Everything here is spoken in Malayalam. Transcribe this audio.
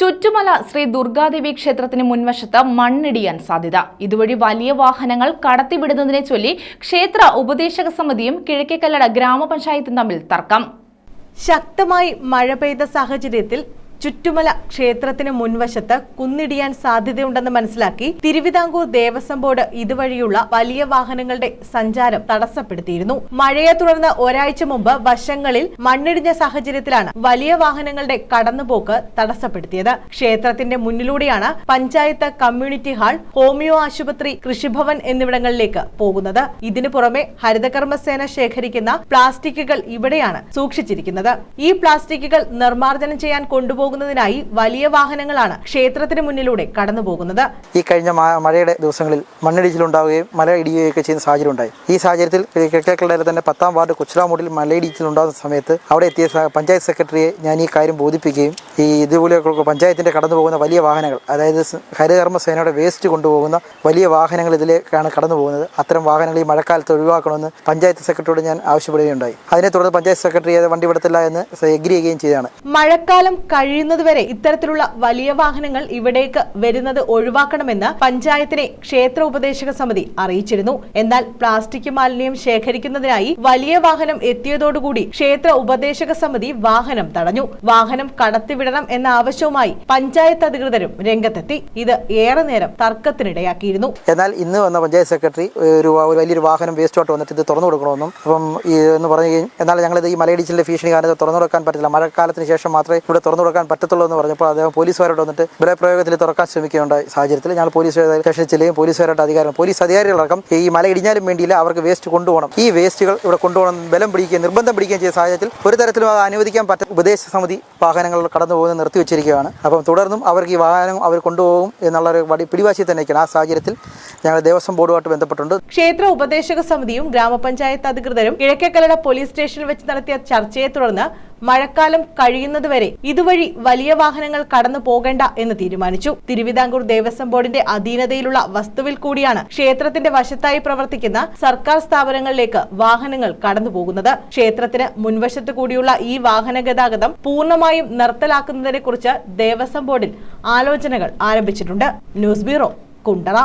ചുറ്റുമല ശ്രീ ദുർഗാദേവി ക്ഷേത്രത്തിന് മുൻവശത്ത് മണ്ണിടിയാൻ സാധ്യത. ഇതുവഴി വലിയ വാഹനങ്ങൾ കടത്തിവിടുന്നതിനെ ചൊല്ലി ക്ഷേത്ര ഉപദേശക സമിതിയും കിഴക്കേക്കല്ലട ഗ്രാമപഞ്ചായത്തും തമ്മിൽ തർക്കം. ശക്തമായി മഴ പെയ്ത സാഹചര്യത്തിൽ ചുറ്റുമല ക്ഷേത്രത്തിന് മുൻവശത്ത് കുന്നിടിയാൻ സാധ്യതയുണ്ടെന്ന് മനസ്സിലാക്കി തിരുവിതാംകൂർ ദേവസ്വം ബോർഡ് ഇതുവഴിയുള്ള വലിയ വാഹനങ്ങളുടെ സഞ്ചാരം തടസ്സപ്പെടുത്തിയിരുന്നു. മഴയെ തുടർന്ന് ഒരാഴ്ച മുമ്പ് വശങ്ങളിൽ മണ്ണിടിഞ്ഞ സാഹചര്യത്തിലാണ് വലിയ വാഹനങ്ങളുടെ കടന്നുപോക്ക് തടസ്സപ്പെടുത്തിയത്. ക്ഷേത്രത്തിന്റെ മുന്നിലൂടെയാണ് പഞ്ചായത്ത് കമ്മ്യൂണിറ്റി ഹാൾ ഹോമിയോ ആശുപത്രി കൃഷിഭവൻ എന്നിവിടങ്ങളിലേക്ക് പോകുന്നത്. ഇതിനു പുറമെ ഹരിതകർമ്മസേന ശേഖരിക്കുന്ന പ്ലാസ്റ്റിക്കുകൾ ഇവിടെയാണ് സൂക്ഷിച്ചിരിക്കുന്നത്. ഈ പ്ലാസ്റ്റിക്കുകൾ നിർമ്മാർജനം ചെയ്യാൻ കൊണ്ടുപോകുന്നതിനായി വലിയ വാഹനങ്ങളാണ് ക്ഷേത്രത്തിന് മുന്നിലൂടെ കടന്നുപോകുന്നത് ഈ കഴിഞ്ഞ മഴയുടെ ദിവസങ്ങളിൽ മണ്ണിടിച്ചിലുണ്ടാവുകയും മല ഇടിയുകയൊക്കെ ചെയ്യുന്ന സാഹചര്യം ഉണ്ടായി ഈ സാഹചര്യത്തിൽ കിഴക്കേക്കളുടെ തന്നെ പത്താം വാർഡ് കൊച്ചിലാമൂടിൽ മലയിടിച്ചിലുണ്ടാകുന്ന സമയത്ത് അവിടെ എത്തിയ പഞ്ചായത്ത് സെക്രട്ടറിയെ ഞാൻ ഈ കാര്യം ബോധിപ്പിക്കുകയും ഈ ഇതുപോലെ പഞ്ചായത്തിന്റെ കടന്നു പോകുന്ന വലിയ വാഹനങ്ങൾ അതായത് ഹരികർമ്മ സേനയുടെ വേസ്റ്റ് കൊണ്ടുപോകുന്ന വലിയ വാഹനങ്ങൾ ഇതിലേക്കാണ് കടന്നു പോകുന്നത്. അത്തരം വാഹനങ്ങൾ ഈ മഴക്കാലത്ത് ഒഴിവാക്കണമെന്ന് പഞ്ചായത്ത് സെക്രട്ടറിയോട് ഞാൻ ആവശ്യപ്പെടുകയുണ്ടായി. അതിനെ തുടർന്ന് പഞ്ചായത്ത് സെക്രട്ടറി അത് വണ്ടി വിടത്തില്ല എന്ന് എഗ്രി ചെയ്യുകയും ചെയ്താണ് മഴക്കാലം കഴിയുന്നതുവരെ ഇത്തരത്തിലുള്ള വലിയ വാഹനങ്ങൾ ഇവിടേക്ക് വരുന്നത് ഒഴിവാക്കണമെന്ന് പഞ്ചായത്തിനെ ക്ഷേത്ര ഉപദേശക സമിതി അറിയിച്ചിരുന്നു. എന്നാൽ പ്ലാസ്റ്റിക് മാലിന്യം ശേഖരിക്കുന്നതിനായി വലിയ വാഹനം എത്തിയതോടുകൂടി ക്ഷേത്ര ഉപദേശക സമിതി വാഹനം തടഞ്ഞു. വാഹനം കടത്തിവിടണം എന്ന ആവശ്യവുമായി പഞ്ചായത്ത് അധികൃതരും രംഗത്തെത്തി. ഇത് ഏറെ നേരം തർക്കത്തിനിടയാക്കിയിരുന്നു. എന്നാൽ ഇന്ന് വന്ന പഞ്ചായത്ത് സെക്രട്ടറി ഒരു വലിയൊരു വാഹനം വേസ്റ്റോട്ട് വന്നിട്ട് ഇത് തുറന്നു കൊടുക്കണമെന്നും അപ്പം എന്ന് പറഞ്ഞു എന്നാൽ ഞങ്ങളിത് ഈ മലയിടിച്ചിലിന്റെ ഭീഷണി കാരണം തുറന്നു കൊടുക്കാൻ പറ്റില്ല മഴക്കാലത്തിന് ശേഷം മാത്രമേ ഇവിടെ തുറന്നു കൊടുക്കാൻ പറ്റത്തുള്ളൂ എന്ന് പറഞ്ഞപ്പോൾ അദ്ദേഹം പോലീസുകാരോട് വന്നിട്ട് ബലപ്രയോഗത്തിൽ തുറക്കാൻ ശ്രമിക്കുകയുണ്ടായി സാഹചര്യത്തിൽ. ഞങ്ങൾ പോലീസ് സ്റ്റേഷനിൽ ചെല്ലുകയും പോലീസുകാരുടെ അധികാരം. പോലീസ് അധികാരികളടക്കം ഈ മല ഇടിഞ്ഞാലും വേണ്ടിയില്ല അവർക്ക് വേസ്റ്റ് കൊണ്ടുപോകണം. ഈ വേസ്റ്റുകൾ ഇവിടെ കൊണ്ടുപോകണം ബലം പിടിക്കുകയും നിർബന്ധം പിടിക്കുകയും ചെയ്ത സാഹചര്യത്തിൽ ഒരു തരത്തിലും അത് അനുവദിക്കാൻ പറ്റ ഉപദേശ സമിതി വാഹനങ്ങൾ കടന്നു പോകുന്നത് നിർത്തിവെച്ചിരിക്കുകയാണ്. അപ്പം തുടർന്നും അവർക്ക് ഈ വാഹനം അവർ കൊണ്ടുപോകും എന്നുള്ള ഒരു പിടിവാശി തന്നെ ആ സാഹചര്യത്തിൽ ഞങ്ങൾ ദേവസ്വം ബോർഡുമായിട്ട് ബന്ധപ്പെട്ടുണ്ട് ക്ഷേത്ര ഉപദേശക സമിതിയും ഗ്രാമപഞ്ചായത്ത് അധികൃതരും കിഴക്കേക്കലട പോലീസ് സ്റ്റേഷനിൽ വെച്ച് നടത്തിയ ചർച്ചയെ തുടർന്ന് മഴക്കാലം കഴിയുന്നതുവരെ ഇതുവഴി വലിയ വാഹനങ്ങൾ കടന്നു പോകേണ്ട എന്ന് തീരുമാനിച്ചു. തിരുവിതാംകൂർ ദേവസ്വം ബോർഡിന്റെ അധീനതയിലുള്ള വസ്തുവിൽ കൂടിയാണ് ക്ഷേത്രത്തിന്റെ വശത്തായി പ്രവർത്തിക്കുന്ന സർക്കാർ സ്ഥാപനങ്ങളിലേക്ക് വാഹനങ്ങൾ കടന്നു പോകുന്നത്. ക്ഷേത്രത്തിന് മുൻവശത്തു കൂടിയുള്ള ഈ വാഹന ഗതാഗതം പൂർണമായും നിർത്തലാക്കുന്നതിനെ കുറിച്ച് ദേവസ്വം ബോർഡിൽ ആലോചനകൾ ആരംഭിച്ചിട്ടുണ്ട്. News bureau Kundara.